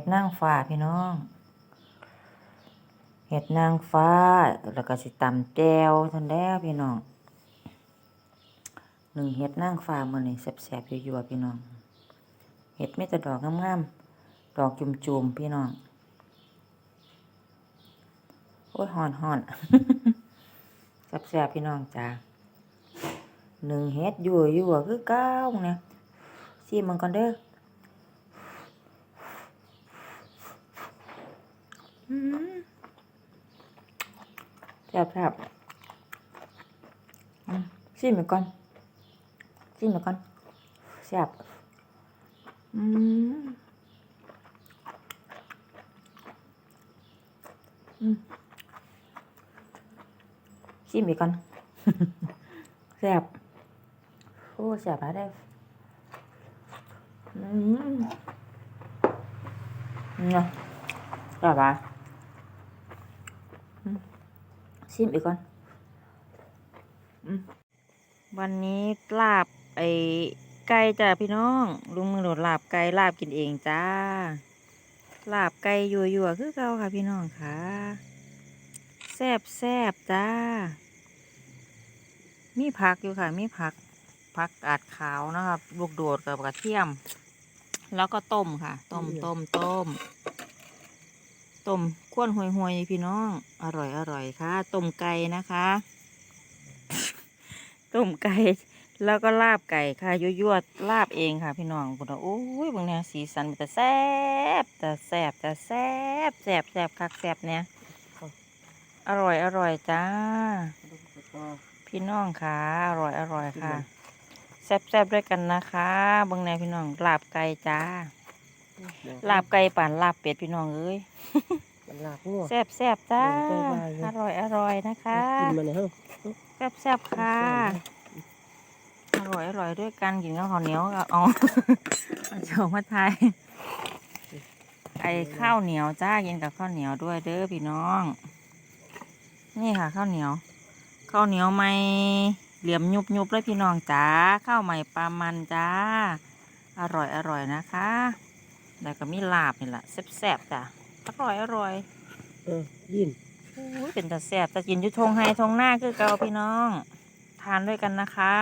ดนางฟ้าพี่น้องเห็ดนางฟ้า แล้วก็สิตำแจวทันแล้วพี่น้องหนึ่งเห็ดนางฟ้ามื้อนี้แซ่บๆยั่ๆพี่น้องเห็ดไมีแต่ดอกงามๆดอกจุ่มๆพี่น้องโอ้ยฮ้อนแซบๆพี่น้องจ้าหนึ่งเฮ็ดยั่วยั่ๆคือเก้าเนี่ยซีมันก่อนเด้ออืม แซ่บแซ่บอืมซีมันก่อนซีมันก่อนแซ่บอืมอืมซีมอีกก่อนแซ่บโอ้แซ่บหลายได้อืมเนาะแซ่บหลายอืม ชิมอีกก่อนอืมวันนี้ลาบไอ้ไก่จ้ะพี่น้องลุงมือโดดลาบไก่ลาบกินเองจ้า ลาบไก่ยัวๆคือเก่าค่ะพี่น้องค่ะแซ่บแซ่บจ้า มีผักอยู่ค่ะ มีผักผักกาดขาวนะครับลูกโดดกับกระเทียม แล้วก็ต้มค่ะ ต้มต้มต้ม ต้มข้วนห่วยหวยๆพี่น้อง อร่อยอร่อยค่ะต้มไก่นะคะต้มไก่แล้วก็ลาบไก่ค่ะยั่วๆลาบเองค่ะ พี่น้องคุณโอ้ยบางเนี่ยสีสันมันจะแซ่บจะแซ่บจะแซ่บแซ่บแซ่บคักแซ่บเนี่ยอร่อยอร่อยจ้า พี่น้องค่ะอร่อยอร่อยค่ะแซ่บๆด้วยกันนะคะบางแนพี่น้องลาบไก่จ้า ลาบไก่ป่านลาบเป็ดพี่น้องเอ้ยมันลาบงัวแซ่บแซ่บๆจ้าเดินไปๆอยู่อร่อยอร่อยนะคะกินมาเนี่ยเฮ้ยแซ่บแซ่บๆค่ะ อร่อยอร่อยด้วยกันกินกับข้าวเหนียวก็เอาเอาเจียวมาไทยไอ้ข้าวเหนียวจ้ากินกับข้าวเหนียวด้วยเด้อพี่น้อง นี่ค่ะข้าวเหนียว ข้าวเหนียวไม่เหลี่ยมยุบยุบๆเลยพี่น้องจ้าข้าวใหม่ปลามันจ้า อร่อยอร่อยนะคะ แล้วก็มีลาบนี่แหละแซ่บๆจ้ะอร่อยอร่อยเออยินอุ้ยเป็นตาแซ่บตากินอยุทงไฮทงหน้าคือเกาพี่น้อง ทานด้วยกันนะคะ